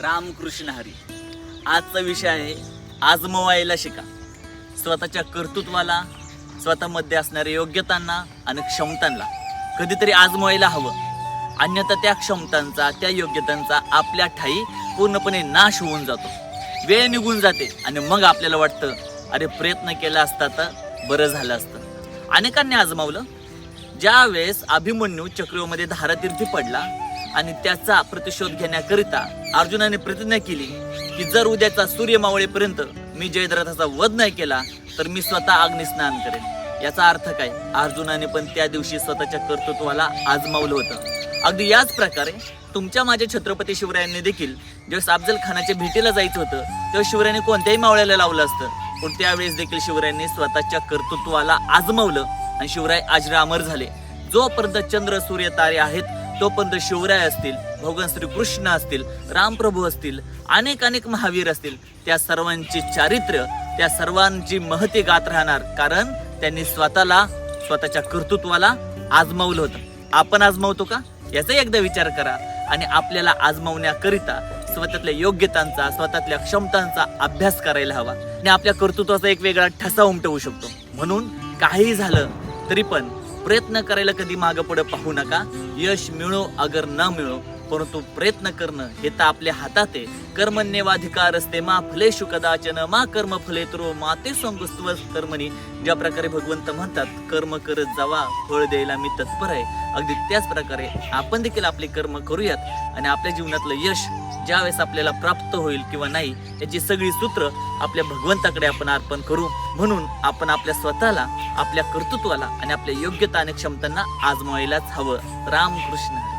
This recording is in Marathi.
रामकृष्ण हरी. आजचा विषय आहे आजमवायला शिका. स्वतःच्या कर्तृत्वाला स्वतःमध्ये असणाऱ्या योग्यतांना आणि क्षमतांना कधीतरी आजमवायला हवं. अन्यथा त्या क्षमतांचा त्या योग्यतांचा आपल्या ठाई पूर्णपणे नाश होऊन जातो. वेळ निघून जाते आणि मग आपल्याला वाटतं अरे प्रयत्न केला असता तर बरं झालं असतं. अनेकांनी आजमावलं. ज्या वेळेस अभिमन्यू चक्रीमध्ये धारातीर्थी पडला आणि त्याचा प्रतिशोध घेण्याकरिता अर्जुनाने प्रतिज्ञा केली की जर उद्याचा सूर्य मावळेपर्यंत मी जयद्रथाचा वध नाही केला तर मी स्वतः अग्निस्नान करेन. याचा अर्थ काय? अर्जुनाने पण त्या दिवशी स्वतःच्या कर्तृत्वाला आजमावलं होतं. अगदी याच प्रकारे तुमच्या माझ्या छत्रपती शिवरायांनी देखील ज्यावेळेस अफजल खानाच्या भेटीला जायचं होतं तेव्हा शिवरायांनी कोणत्याही मावळ्याला लावलं असतं. पण त्यावेळेस देखील शिवरायांनी स्वतःच्या कर्तृत्वाला आजमावलं आणि शिवराय आजरा अमर झाले. जोपर्यंत चंद्र सूर्य तारे आहेत तोपर्यंत शिवराय असतील भगवान श्रीकृष्ण असतील रामप्रभू असतील अनेक अनेक महावीर असतील त्या सर्वांची चारित्र्य त्या सर्वांची महती गात राहणार. कारण त्यांनी स्वतःला स्वतःच्या कर्तृत्वाला आजमावलं होतं. आपण आजमावतो का? याचा एकदा विचार करा. आणि आपल्याला आजमावण्याकरिता स्वतःतल्या योग्यतांचा स्वतःतल्या क्षमतांचा अभ्यास करायला हवा. आणि आपल्या कर्तृत्वाचा एक वेगळा ठसा उमटवू शकतो. म्हणून काही झालं तरी पण प्रयत्न करायला कधी मागं पुढे पाहू नका. यश मिळो अगर न मिळो परंतु प्रयत्न करणं हे तर आपल्या हातात आहे. कर्मण्यवाधिकार असते मा फलेशु कदाचन मा कर्म फले तुरो माते संगुस्त्व कर्मणी. ज्या प्रकारे भगवंत म्हणतात कर्म करत जावा फळ द्यायला मी तत्पर आहे. अगदी त्याच प्रकारे आपण देखील आपले कर्म करूयात आणि आपल्या जीवनातलं यश ज्या वेळेस आपल्याला प्राप्त होईल किंवा नाही याची सगळी सूत्र आपल्या भगवंताकडे आपण अर्पण करू. म्हणून आपण आपल्या स्वतःला आपल्या कर्तृत्वाला आणि आपल्या योग्यता आणि क्षमतांना आजमावायलाच हवं. रामकृष्ण हरी.